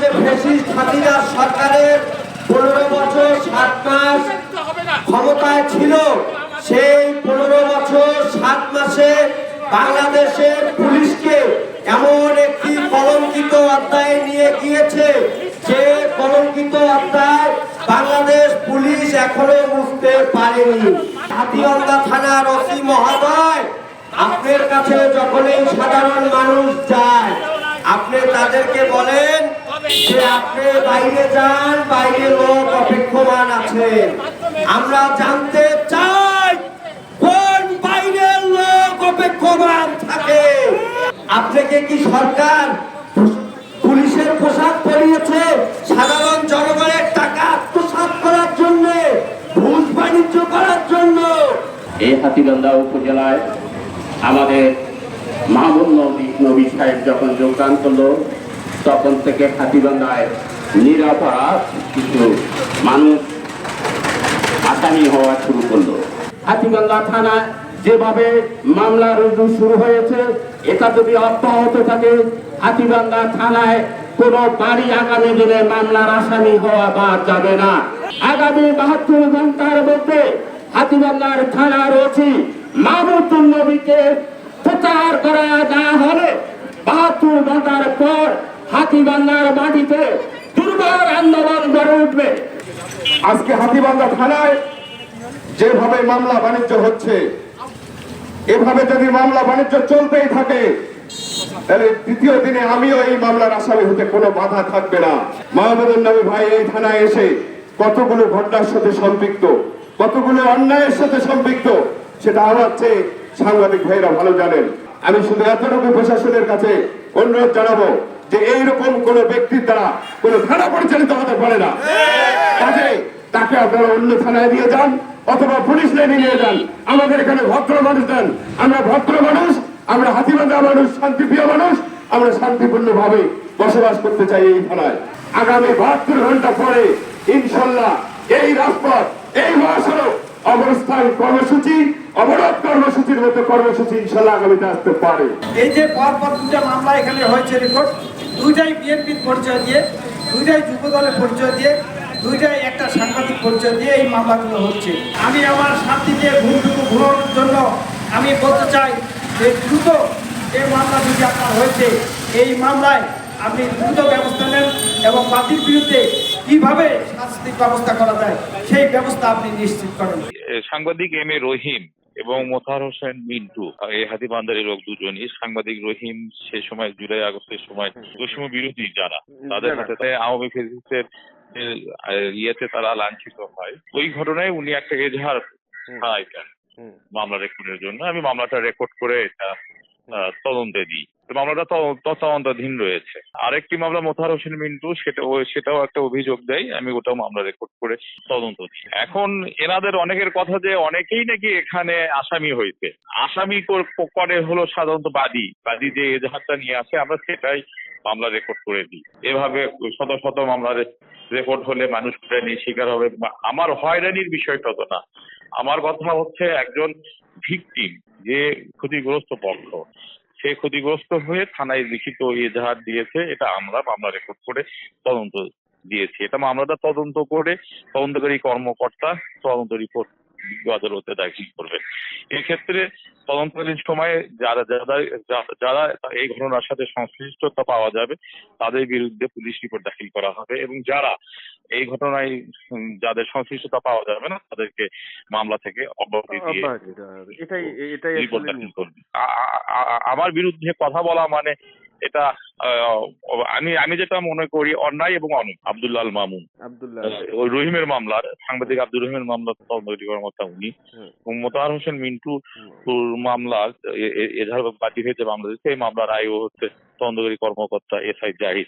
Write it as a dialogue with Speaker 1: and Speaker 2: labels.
Speaker 1: যে ফ্যাসিস্ট হাসিনা সরকারের পনেরো বছর সাত মাস ক্ষমতায় ছিল, সেই পনেরো বছর সাত মাসে বাংলাদেশের পুলিশকে এমন একটি কলঙ্কিত অধ্যায়ে নিয়ে গিয়েছে, যে কলঙ্কিত অধ্যায় বাংলাদেশ পুলিশ এখনও বুঝতে পারেনি। হাতিগঙ্গা থানার ওসি মহোদয়, আপনার কাছে যখনই সাধারণ মানুষ যায়, আপনি তাদেরকে বলেন বাইরে যান বাইরে লোক অপেক্ষমান আছে। আমরা জানতে চাই কোন বাইরের লোক অপেক্ষমান থাকে। আপনাকে কি সরকার? পুলিশের পোশাক পরিয়েছে সাধারণ জনগণের টাকা আত্মসাৎ করার জন্য, ঘুষ বাণিজ্য করার জন্য।
Speaker 2: এই হাতিবান্ধা উপজেলায় আমাদের মাহমুদ নবী নবী সাহেব যখন যোগদান করল তখন থেকে হাতিবান্ধায় নিরাপরাধ কিছু মানুষ আসামি হওয়া শুরু করল। হাতিবান্ধা থানায় যেভাবে মামলা রুজু শুরু হয়েছে, এটা যদি অব্যাহত থাকে, হাতিবান্ধা থানায় কোন বাড়ি আগামী দিনে মামলার আসামি হওয়া বাদ যাবে না। আগামী বাহাত্তর ঘণ্টার মধ্যে হাতিবান্ধার থানার ওসি মাহমুদুল নবীকে প্রচার করা না হলে হাতিবান্ধার মাটিতে দুর্বার আন্দোলন গড়ে উঠবে।
Speaker 3: আজকে হাতিবান্ধা থানায় যেভাবে মামলা বাণিজ্য হচ্ছে, এভাবে যদি মামলা বাণিজ্য চলতেই থাকে, তাহলে দ্বিতীয় দিনে আমিও এই মামলার আসামি হতে কোনো বাধা থাকবে না। মাহমুদুল নবী ভাই এই থানায় এসে কতগুলো ঘটনার সাথে সম্পৃক্ত, কতগুলো অন্যায়ের সাথে সম্পৃক্ত, সেটা আমার চেয়ে সাংবাদিক ভাইরা ভালো জানেন। আমি শুধু এতটুকু প্রশাসনের কাছে অনুরোধ জানাব যে এইরকম কোন ব্যক্তির দ্বারা কোন থানা পরিচালিত হতে পারে না। কাজে তাকে আপনারা অন্য থানায় নিয়ে যান অথবা পুলিশ লাইনে নিয়ে যান। আমাদের এখানে ভদ্র মানুষ দেন। আমরা ভদ্র মানুষ, আমরা হাতিবান্ধা মানুষ, শান্তিপ্রিয় মানুষ, আমরা শান্তিপূর্ণ ভাবে বসবাস করতে চাই এই থানায়। আগামী বাহাত্তর ঘণ্টা পরে, ইনশাল্লাহ, এই রাজপথ অবস্থান কর্মসূচি, অবরোধ কর্মসূচির মতো কর্মসূচি ইনশাল্লাহ আগামীতে আসতে পারে।
Speaker 4: এই যে পরপর দুটা মামলা এখানে হয়েছে রিপোর্ট দুইটাই বিএনপির পরিচয় দিয়ে, দুইটাই যুব দলের পরিচয় দিয়ে, দুইটাই একটা সাংবাদিক পরিচয় দিয়ে এই মামলাগুলো হচ্ছে। আমি আমার শান্তিতে ঘুমটুকু ঘুরানোর জন্য আমি বলতে চাই যে দ্রুত এই মামলা যদি আপনার হয়েছে, এই মামলায় আপনি দ্রুত ব্যবস্থা নেন এবং বাতির বিরুদ্ধে কীভাবে শাস্তির ব্যবস্থা করা যায় সেই ব্যবস্থা আপনি নিশ্চিত করেন।
Speaker 5: সাংবাদিক এম এ রহিম এবং মোতাহার হোসেন মিন্টু এই হাতিবান্দারি লোক দুজনই। সাংবাদিক রহিম সে সময় জুলাই আগস্টের সময় বৈষম্য বিরোধী যারা তাদের সাথে আওয়ামী ফেসিসের ইয়েতে তারা লাঞ্ছিত হয়। ওই ঘটনায় উনি একটা এজাহার দেন মামলা রেকর্ডের জন্য। আমি মামলাটা রেকর্ড করে এটা তদন্তে দিই। মামলাটা তদন্ত- তদন্তাধীন রয়েছে। আরেকটি মামলা মোতাহার হোসেন মিন্টু, সেটা সেটাও একটা অভিযোগ দেয়। আমি ওটাও মামলা রেকর্ড করে তদন্ত দিই। এখন এনাদের অনেকের কথা যে অনেকেই নাকি এখানে আসামি হয়েছে আসামি কর- হলো সাধারণত বাদী। বাদী যে এজাহারটা নিয়ে আসে, আমরা সেটাই মামলা রেকর্ড করে দিই। এভাবে শত শত মামলা রেকর্ড হলে মানুষ হয়রানির শিকার হবে। আমার হয়রানির বিষয়টা তো না। আমার কথা হচ্ছে একজন ভিকটিম যে ক্ষতিগ্রস্ত পক্ষ। সে ক্ষতিগ্রস্ত হয়ে থানায় লিখিত এজাহার দিয়েছে, এটা আমরা মামলা রেকর্ড করে তদন্ত দিয়েছি। এটা মামলাটা তদন্ত করে তদন্তকারী কর্মকর্তা তদন্ত রিপোর্ট আদালতে দাখিল করবে? এক্ষেত্রে তদন্তকালীন সময়ে যারা যারা যারা এই ঘটনার সাথে সংশ্লিষ্টতা পাওয়া যাবে তাদের বিরুদ্ধে পুলিশ রিপোর্ট দাখিল করা হবে এবং যারা এই ঘটনায় যাদের সংশ্লিষ্টতা পাওয়া যাবে না তাদেরকে মামলা থেকে অব্যাহতি দিয়ে
Speaker 6: এটাই এটাই
Speaker 5: আমার বিরুদ্ধে কথা বলা মানে এটা আমি আমি যেটা মনে করি অন্যায় এবং অনু আবদুল্লাহ মামুন।
Speaker 6: আব্দুল্লাহ।
Speaker 5: ওই রহিমের মামলার সাংবাদিক আব্দুর রহিমের মামলার তদন্ত কর্মকর্তা উনি। মোতাহার হোসেন মিন্টু এ- এজাহার বাতিল হয়েছে মামলা সেই মামলার আয়ও হচ্ছে তদন্তকারী কর্মকর্তা এস আই জাহিদ।